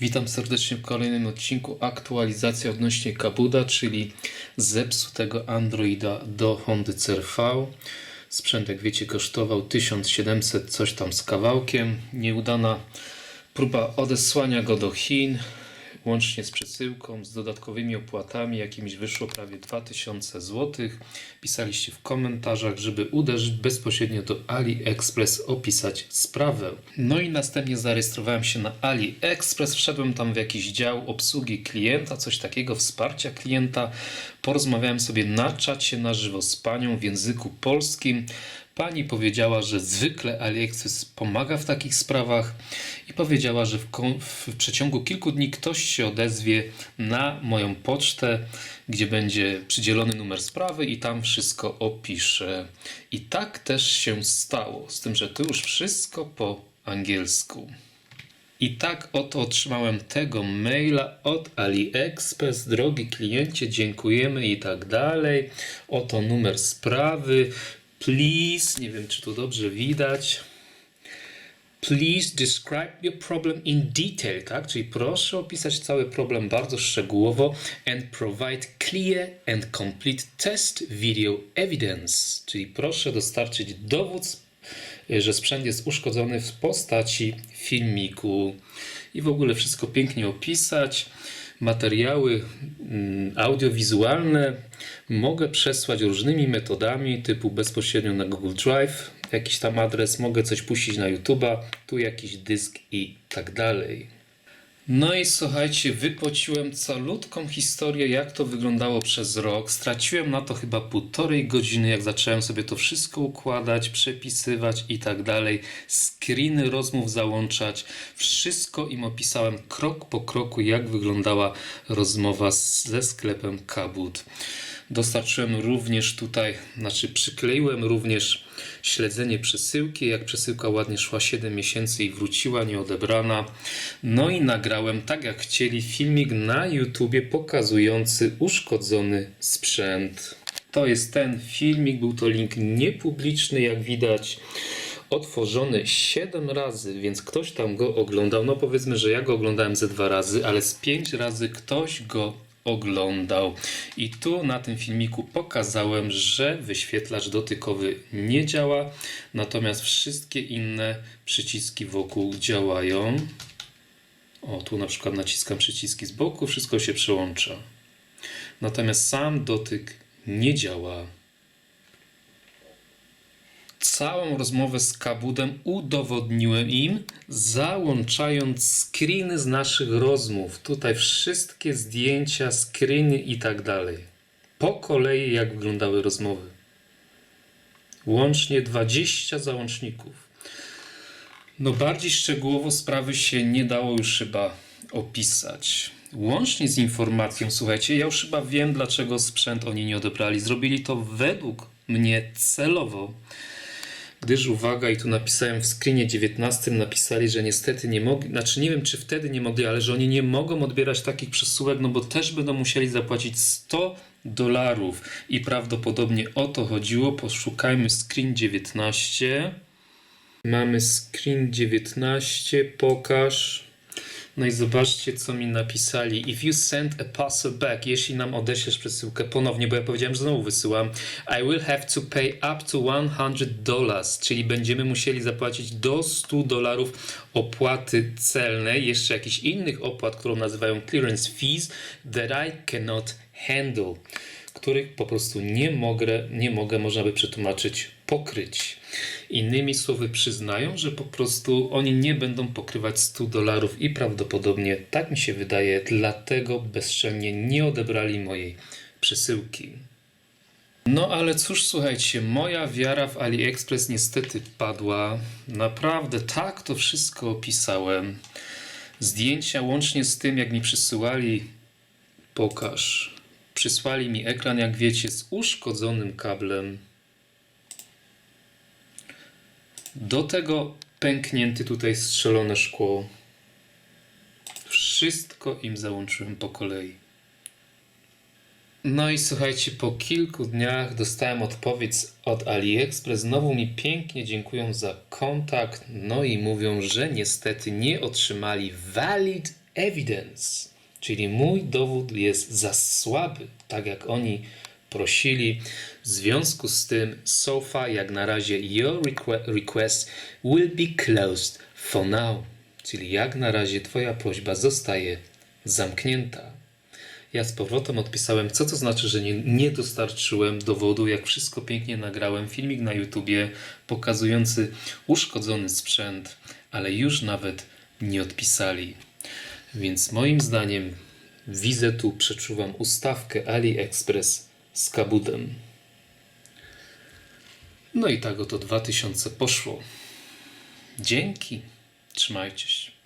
Witam serdecznie w kolejnym odcinku aktualizacja odnośnie Kabuda, czyli zepsutego Androida do Hondy CR-V. Sprzęt, jak wiecie, kosztował 1700 coś tam z kawałkiem. Nieudana próba odesłania go do Chin, łącznie z przesyłką, z dodatkowymi opłatami, jakimiś wyszło prawie 2000 zł. Pisaliście w komentarzach, żeby uderzyć bezpośrednio do AliExpress, opisać sprawę. No i następnie zarejestrowałem się na AliExpress, wszedłem tam w jakiś dział obsługi klienta, coś takiego, wsparcia klienta. Porozmawiałem sobie na czacie na żywo z panią w języku polskim. Pani powiedziała, że zwykle AliExpress pomaga w takich sprawach i powiedziała, że w, w przeciągu kilku dni ktoś się odezwie na moją pocztę, gdzie będzie przydzielony numer sprawy i tam wszystko opisze. I tak też się stało, z tym, że tu już wszystko po angielsku. I tak oto otrzymałem tego maila od AliExpress. Drogi kliencie, dziękujemy i tak dalej. Oto numer sprawy. Please, nie wiem czy tu dobrze widać. Please describe your problem in detail, tak? Czyli proszę opisać cały problem bardzo szczegółowo and provide clear and complete test video evidence. Czyli proszę dostarczyć dowód, że sprzęt jest uszkodzony w postaci filmiku i w ogóle wszystko pięknie opisać. Materiały mm, audiowizualne mogę przesłać różnymi metodami, typu bezpośrednio na Google Drive, jakiś tam adres, mogę coś puścić na YouTube'a, tu jakiś dysk i tak dalej. No i słuchajcie, wypociłem calutką historię, jak to wyglądało przez rok. Straciłem na to chyba półtorej godziny, jak zacząłem sobie to wszystko układać, przepisywać i tak dalej. Screeny rozmów załączać. Wszystko im opisałem krok po kroku, jak wyglądała rozmowa ze sklepem Kabut. Dostarczyłem również tutaj, znaczy przykleiłem również śledzenie przesyłki, jak przesyłka ładnie szła 7 miesięcy i wróciła nieodebrana. No i nagrałem, tak jak chcieli, filmik na YouTubie pokazujący uszkodzony sprzęt. To jest ten filmik, był to link niepubliczny, jak widać. Otworzony 7 razy, więc ktoś tam go oglądał. No powiedzmy, że ja go oglądałem ze dwa razy, ale z 5 razy ktoś go oglądał. I tu na tym filmiku pokazałem, że wyświetlacz dotykowy nie działa, natomiast wszystkie inne przyciski wokół działają. O, tu na przykład naciskam przyciski z boku, wszystko się przełącza. Natomiast sam dotyk nie działa. Całą rozmowę z Kabudem udowodniłem im, załączając screeny z naszych rozmów. Tutaj wszystkie zdjęcia, screeny i tak dalej. Po kolei, jak wyglądały rozmowy. Łącznie 20 załączników. No bardziej szczegółowo sprawy się nie dało już chyba opisać. Łącznie z informacją, słuchajcie, ja już chyba wiem, dlaczego sprzęt oni nie odebrali. Zrobili to według mnie celowo, gdyż uwaga, i tu napisałem w screenie 19, napisali, że niestety nie mogli, znaczy nie wiem, czy wtedy nie mogli, ale że oni nie mogą odbierać takich przesyłek, no bo też będą musieli zapłacić 100 dolarów i prawdopodobnie o to chodziło. Poszukajmy screen 19. Mamy screen 19, pokaż. No i zobaczcie, co mi napisali. If you send a parcel back, jeśli nam odeślesz przesyłkę ponownie, bo ja powiedziałem, że znowu wysyłam, I will have to pay up to 100 dollars, czyli będziemy musieli zapłacić do 100 dolarów opłaty celnej, jeszcze jakichś innych opłat, którą nazywają clearance fees, that I cannot handle, których po prostu nie mogę, nie mogę, można by przetłumaczyć, pokryć. Innymi słowy, przyznają, że po prostu oni nie będą pokrywać 100 dolarów i prawdopodobnie, tak mi się wydaje, dlatego bezczelnie nie odebrali mojej przesyłki. No ale cóż, słuchajcie, moja wiara w AliExpress niestety padła. Naprawdę tak to wszystko opisałem. Zdjęcia łącznie z tym, jak mi przysyłali, pokaż. Przysłali mi ekran, jak wiecie, z uszkodzonym kablem. Do tego pęknięty tutaj strzelone szkło. Wszystko im załączyłem po kolei. No i słuchajcie, po kilku dniach dostałem odpowiedź od AliExpress. Znowu mi pięknie dziękują za kontakt. No i mówią, że niestety nie otrzymali valid evidence, czyli mój dowód jest za słaby, tak jak oni prosili. W związku z tym, so far, jak na razie, your requ- request will be closed for now, czyli jak na razie Twoja prośba zostaje zamknięta. Ja z powrotem odpisałem, co to znaczy, że nie, nie dostarczyłem dowodu, jak wszystko pięknie nagrałem. Filmik na YouTubie pokazujący uszkodzony sprzęt, ale już nawet nie odpisali. Więc moim zdaniem widzę tu, przeczuwam ustawkę AliExpress z kabudem. No i tak oto 2000 poszło. Dzięki. Trzymajcie się.